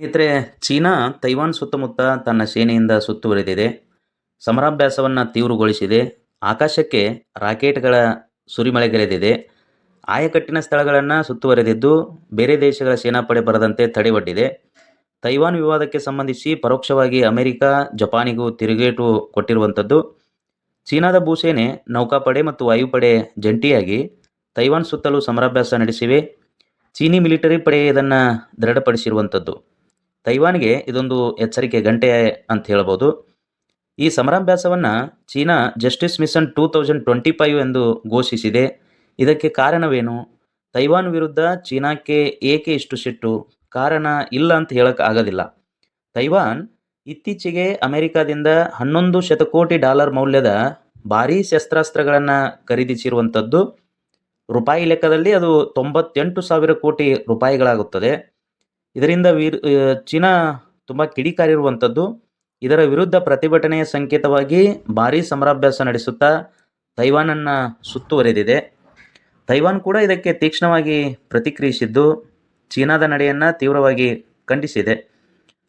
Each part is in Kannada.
ಸ್ನೇಹಿತರೆ, ಚೀನಾ ತೈವಾನ್ ಸುತ್ತಮುತ್ತ ತನ್ನ ಸೇನೆಯಿಂದ ಸುತ್ತುವರಿದಿದೆ. ಸಮರಾಭ್ಯಾಸವನ್ನು ತೀವ್ರಗೊಳಿಸಿದೆ. ಆಕಾಶಕ್ಕೆ ರಾಕೆಟ್ಗಳ ಸುರಿಮಳೆಗೆರೆದಿದೆ ಆಯಕಟ್ಟಿನ ಸ್ಥಳಗಳನ್ನು ಸುತ್ತುವರೆದಿದ್ದು, ಬೇರೆ ದೇಶಗಳ ಸೇನಾಪಡೆ ಬರದಂತೆ ತಡೆವಡ್ಡಿದೆ. ತೈವಾನ್ ವಿವಾದಕ್ಕೆ ಸಂಬಂಧಿಸಿ ಪರೋಕ್ಷವಾಗಿ ಅಮೆರಿಕ ಜಪಾನಿಗೂ ತಿರುಗೇಟು ಕೊಟ್ಟಿರುವಂಥದ್ದು. ಚೀನಾದ ಭೂಸೇನೆ, ನೌಕಾಪಡೆ ಮತ್ತು ವಾಯುಪಡೆ ಜಂಟಿಯಾಗಿ ತೈವಾನ್ ಸುತ್ತಲೂ ಸಮರಾಭ್ಯಾಸ ನಡೆಸಿವೆ. ಚೀನಿ ಮಿಲಿಟರಿ ಪಡೆ ಇದನ್ನು ದೃಢಪಡಿಸಿರುವಂಥದ್ದು. ತೈವಾನ್ಗೆ ಇದೊಂದು ಎಚ್ಚರಿಕೆ ಗಂಟೆ ಅಂತ ಹೇಳ್ಬೋದು. ಈ ಸಮರಾಭ್ಯಾಸವನ್ನು China justice mission two thousand twenty five ಎಂದು ಘೋಷಿಸಿದೆ. ಇದಕ್ಕೆ ಕಾರಣವೇನು? ತೈವಾನ್ ವಿರುದ್ಧ ಚೀನಾಕ್ಕೆ ಏಕೆ ಇಷ್ಟು ಸಿಟ್ಟು? ಕಾರಣ ಇಲ್ಲ ಅಂತ ಹೇಳಕ್ ಆಗೋದಿಲ್ಲ. ತೈವಾನ್ ಇತ್ತೀಚೆಗೆ ಅಮೆರಿಕಾದಿಂದ ಹನ್ನೊಂದು ಶತಕೋಟಿ ಡಾಲರ್ ಮೌಲ್ಯದ ಭಾರೀ ಶಸ್ತ್ರಾಸ್ತ್ರಗಳನ್ನು ಖರೀದಿಸಿರುವಂಥದ್ದು, ರೂಪಾಯಿ ಲೆಕ್ಕದಲ್ಲಿ ಅದು ತೊಂಬತ್ತೆಂಟು ಸಾವಿರ ಕೋಟಿ ರೂಪಾಯಿಗಳಾಗುತ್ತದೆ. ಇದರಿಂದ ವೀರ್ ಚೀನಾ ತುಂಬ ಕಿಡಿಕಾರಿರುವಂಥದ್ದು. ಇದರ ವಿರುದ್ಧ ಪ್ರತಿಭಟನೆಯ ಸಂಕೇತವಾಗಿ ಭಾರೀ ಸಮರಾಭ್ಯಾಸ ನಡೆಸುತ್ತಾ ತೈವಾನನ್ನು ಸುತ್ತುವರೆದಿದೆ. ತೈವಾನ್ ಕೂಡ ಇದಕ್ಕೆ ತೀಕ್ಷ್ಣವಾಗಿ ಪ್ರತಿಕ್ರಿಯಿಸಿದ್ದು ಚೀನಾದ ನಡೆಯನ್ನು ತೀವ್ರವಾಗಿ ಖಂಡಿಸಿದೆ.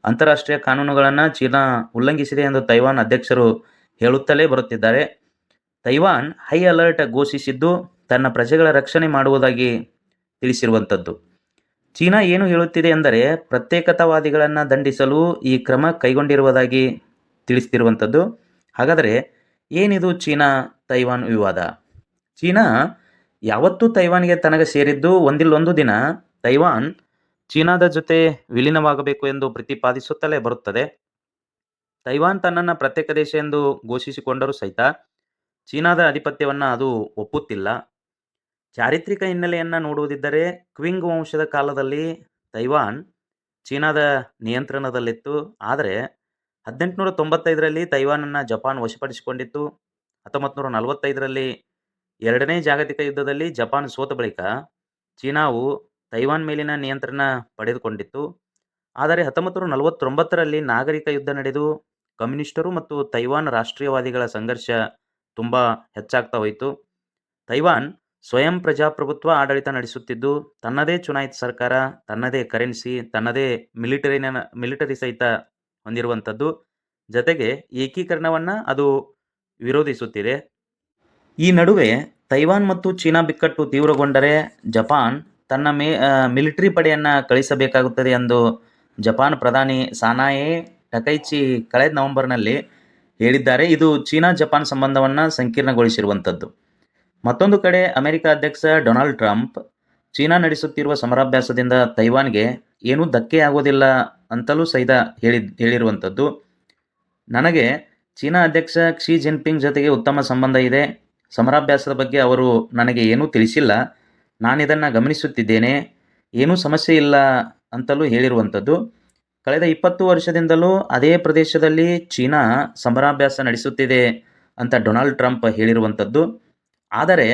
ಅಂತಾರಾಷ್ಟ್ರೀಯ ಕಾನೂನುಗಳನ್ನು ಚೀನಾ ಉಲ್ಲಂಘಿಸಿದೆ ಎಂದು ತೈವಾನ್ ಅಧ್ಯಕ್ಷರು ಹೇಳುತ್ತಲೇ ಬರುತ್ತಿದ್ದಾರೆ. ತೈವಾನ್ ಹೈ ಅಲರ್ಟ್ ಘೋಷಿಸಿದ್ದು ತನ್ನ ಪ್ರಜೆಗಳ ರಕ್ಷಣೆ ಮಾಡುವುದಾಗಿ ತಿಳಿಸಿರುವಂಥದ್ದು. ಚೀನಾ ಏನು ಹೇಳುತ್ತಿದೆ ಎಂದರೆ ಪ್ರತ್ಯೇಕತಾವಾದಿಗಳನ್ನು ದಂಡಿಸಲು ಈ ಕ್ರಮ ಕೈಗೊಂಡಿರುವುದಾಗಿ ತಿಳಿಸ್ತಿರುವಂಥದ್ದು. ಹಾಗಾದರೆ ಏನಿದು ಚೀನಾ ತೈವಾನ್ ವಿವಾದ? ಚೀನಾ ಯಾವತ್ತೂ ತೈವಾನ್ಗೆ ತನಗೆ ಸೇರಿದ್ದು ಒಂದಿಲ್ಲೊಂದು ದಿನ ತೈವಾನ್ ಚೀನಾದ ಜೊತೆ ವಿಲೀನವಾಗಬೇಕು ಎಂದು ಪ್ರತಿಪಾದಿಸುತ್ತಲೇ ಬರುತ್ತದೆ. ತೈವಾನ್ ತನ್ನನ್ನು ಪ್ರತ್ಯೇಕ ದೇಶ ಎಂದು ಘೋಷಿಸಿಕೊಂಡರೂ ಸಹಿತ ಚೀನಾದ ಆಧಿಪತ್ಯವನ್ನು ಅದು ಒಪ್ಪುತ್ತಿಲ್ಲ. ಚಾರಿತ್ರಿಕ ಹಿನ್ನೆಲೆಯನ್ನು ನೋಡುವುದಿದ್ದರೆ ಕ್ವಿಂಗ್ ವಂಶದ ಕಾಲದಲ್ಲಿ ತೈವಾನ್ ಚೀನಾದ ನಿಯಂತ್ರಣದಲ್ಲಿತ್ತು. ಆದರೆ ಹದಿನೆಂಟುನೂರ ತೊಂಬತ್ತೈದರಲ್ಲಿ ತೈವಾನನ್ನು ಜಪಾನ್ ವಶಪಡಿಸಿಕೊಂಡಿತ್ತು. ಹತ್ತೊಂಬತ್ತು ನೂರ ನಲವತ್ತೈದರಲ್ಲಿ ಎರಡನೇ ಜಾಗತಿಕ ಯುದ್ಧದಲ್ಲಿ ಜಪಾನ್ ಸೋತ ಬಳಿಕ ಚೀನಾವು ತೈವಾನ್ ಮೇಲಿನ ನಿಯಂತ್ರಣ ಪಡೆದುಕೊಂಡಿತ್ತು. ಆದರೆ ಹತ್ತೊಂಬತ್ತು ನೂರ ನಲವತ್ತೊಂಬತ್ತರಲ್ಲಿ ನಾಗರಿಕ ಯುದ್ಧ ನಡೆದು ಕಮ್ಯುನಿಸ್ಟರು ಮತ್ತು ತೈವಾನ್ ರಾಷ್ಟ್ರೀಯವಾದಿಗಳ ಸಂಘರ್ಷ ತುಂಬ ಹೆಚ್ಚಾಗ್ತಾ ಹೋಯಿತು. ತೈವಾನ್ ಸ್ವಯಂ ಪ್ರಜಾಪ್ರಭುತ್ವ ಆಡಳಿತ ನಡೆಸುತ್ತಿದ್ದು, ತನ್ನದೇ ಚುನಾಯಿತ ಸರ್ಕಾರ, ತನ್ನದೇ ಕರೆನ್ಸಿ, ತನ್ನದೇ ಮಿಲಿಟರಿನ ಮಿಲಿಟರಿ ಸಹಿತ ಹೊಂದಿರುವಂಥದ್ದು. ಜತೆಗೆ ಏಕೀಕರಣವನ್ನು ಅದು ವಿರೋಧಿಸುತ್ತಿದೆ. ಈ ನಡುವೆ ತೈವಾನ್ ಮತ್ತು ಚೀನಾ ಬಿಕ್ಕಟ್ಟು ತೀವ್ರಗೊಂಡರೆ ಜಪಾನ್ ತನ್ನ ಮೇ ಮಿಲಿಟರಿ ಪಡೆಯನ್ನು ಕಳಿಸಬೇಕಾಗುತ್ತದೆ ಎಂದು ಜಪಾನ್ ಪ್ರಧಾನಿ ಸಾನಾಯೆ ಟಕೈಚಿ ಕಳೆದ ನವೆಂಬರ್ನಲ್ಲಿ ಹೇಳಿದ್ದಾರೆ. ಇದು ಚೀನಾ ಜಪಾನ್ ಸಂಬಂಧವನ್ನು ಸಂಕೀರ್ಣಗೊಳಿಸಿರುವಂಥದ್ದು. ಮತ್ತೊಂದು ಕಡೆ ಅಮೆರಿಕ ಅಧ್ಯಕ್ಷ ಡೊನಾಲ್ಡ್ ಟ್ರಂಪ್, ಚೀನಾ ನಡೆಸುತ್ತಿರುವ ಸಮರಾಭ್ಯಾಸದಿಂದ ತೈವಾನ್ಗೆ ಏನೂ ಧಕ್ಕೆ ಆಗೋದಿಲ್ಲ ಅಂತಲೂ ಸಹಿತ ಹೇಳಿ, ಹೇಳಿರುವಂಥದ್ದು. ನನಗೆ ಚೀನಾ ಅಧ್ಯಕ್ಷ ಕ್ಸಿ ಜಿನ್ಪಿಂಗ್ ಜೊತೆಗೆ ಉತ್ತಮ ಸಂಬಂಧ ಇದೆ. ಸಮರಾಭ್ಯಾಸದ ಬಗ್ಗೆ ಅವರು ನನಗೆ ಏನೂ ತಿಳಿಸಿಲ್ಲ. ನಾನಿದನ್ನು ಗಮನಿಸುತ್ತಿದ್ದೇನೆ. ಏನೂ ಸಮಸ್ಯೆ ಇಲ್ಲ ಅಂತಲೂ ಹೇಳಿರುವಂಥದ್ದು. ಕಳೆದ ಇಪ್ಪತ್ತು ವರ್ಷದಿಂದಲೂ ಅದೇ ಪ್ರದೇಶದಲ್ಲಿ ಚೀನಾ ಸಮರಾಭ್ಯಾಸ ನಡೆಸುತ್ತಿದೆ ಅಂತ ಡೊನಾಲ್ಡ್ ಟ್ರಂಪ್ ಹೇಳಿರುವಂಥದ್ದು. ಆದರೆ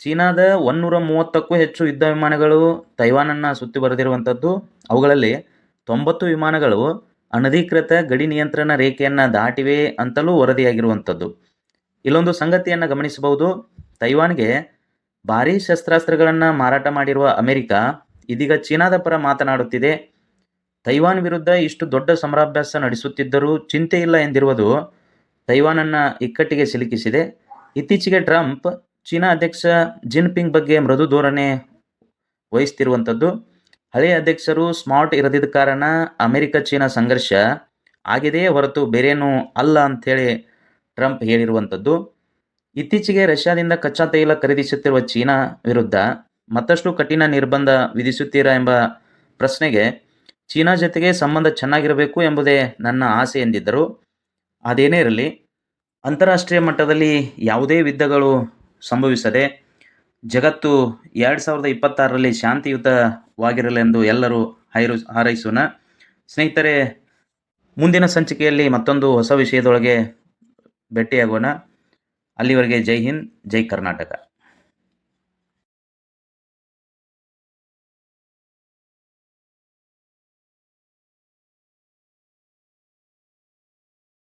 ಚೀನಾದ ಒನ್ನೂರ ಮೂವತ್ತಕ್ಕೂ ಹೆಚ್ಚು ಯುದ್ಧ ವಿಮಾನಗಳು ತೈವಾನನ್ನು ಸುತ್ತಿ ಬರೆದಿರುವಂಥದ್ದು. ಅವುಗಳಲ್ಲಿ ತೊಂಬತ್ತು ವಿಮಾನಗಳು ಅನಧಿಕೃತ ಗಡಿ ನಿಯಂತ್ರಣ ರೇಖೆಯನ್ನು ದಾಟಿವೆ ಅಂತಲೂ ವರದಿಯಾಗಿರುವಂಥದ್ದು. ಇಲ್ಲೊಂದು ಸಂಗತಿಯನ್ನು ಗಮನಿಸಬಹುದು. ತೈವಾನ್ಗೆ ಭಾರೀ ಶಸ್ತ್ರಾಸ್ತ್ರಗಳನ್ನು ಮಾರಾಟ ಮಾಡಿರುವ ಅಮೆರಿಕ ಇದೀಗ ಚೀನಾದ ಪರ ಮಾತನಾಡುತ್ತಿದೆ. ತೈವಾನ್ ವಿರುದ್ಧ ಇಷ್ಟು ದೊಡ್ಡ ಸಮರಾಭ್ಯಾಸ ನಡೆಸುತ್ತಿದ್ದರೂ ಚಿಂತೆ ಇಲ್ಲ ಎಂದಿರುವುದು ತೈವಾನನ್ನು ಇಕ್ಕಟ್ಟಿಗೆ ಸಿಲುಕಿಸಿದೆ. ಇತ್ತೀಚೆಗೆ ಟ್ರಂಪ್ ಚೀನಾ ಅಧ್ಯಕ್ಷ ಜಿನ್ಪಿಂಗ್ ಬಗ್ಗೆ ಮೃದು ಧೋರಣೆ ವಹಿಸ್ತಿರುವಂಥದ್ದು. ಹಳೆಯ ಅಧ್ಯಕ್ಷರು ಸ್ಮಾರ್ಟ್ ಇರದಿದ್ದ ಕಾರಣ ಅಮೆರಿಕ ಚೀನಾ ಸಂಘರ್ಷ ಆಗಿದೆಯೇ ಹೊರತು ಬೇರೇನೂ ಅಲ್ಲ ಅಂಥೇಳಿ ಟ್ರಂಪ್ ಹೇಳಿರುವಂಥದ್ದು. ಇತ್ತೀಚೆಗೆ ರಷ್ಯಾದಿಂದ ಕಚ್ಚಾ ತೈಲ ಖರೀದಿಸುತ್ತಿರುವ ಚೀನಾ ವಿರುದ್ಧ ಮತ್ತಷ್ಟು ಕಠಿಣ ನಿರ್ಬಂಧ ವಿಧಿಸುತ್ತೀರಾ ಎಂಬ ಪ್ರಶ್ನೆಗೆ ಚೀನಾ ಜೊತೆಗೆ ಸಂಬಂಧ ಚೆನ್ನಾಗಿರಬೇಕು ಎಂಬುದೇ ನನ್ನ ಆಸೆ ಎಂದಿದ್ದರು. ಅದೇನೇ ಇರಲಿ, ಅಂತಾರಾಷ್ಟ್ರೀಯ ಮಟ್ಟದಲ್ಲಿ ಯಾವುದೇ ಯುದ್ಧಗಳು ಸಂಭವಿಸದೆ ಜಗತ್ತು ಎರಡು ಸಾವಿರದ ಇಪ್ಪತ್ತಾರರಲ್ಲಿ ಶಾಂತಿಯುತವಾಗಿರಲೆಂದು ಎಲ್ಲರೂ ಹೈರು, ಹಾರೈಸೋಣ. ಸ್ನೇಹಿತರೆ, ಮುಂದಿನ ಸಂಚಿಕೆಯಲ್ಲಿ ಮತ್ತೊಂದು ಹೊಸ ವಿಷಯದೊಳಗೆ ಭೇಟಿಯಾಗೋಣ. ಅಲ್ಲಿವರೆಗೆ ಜೈ ಹಿಂದ್, ಜೈ ಕರ್ನಾಟಕ.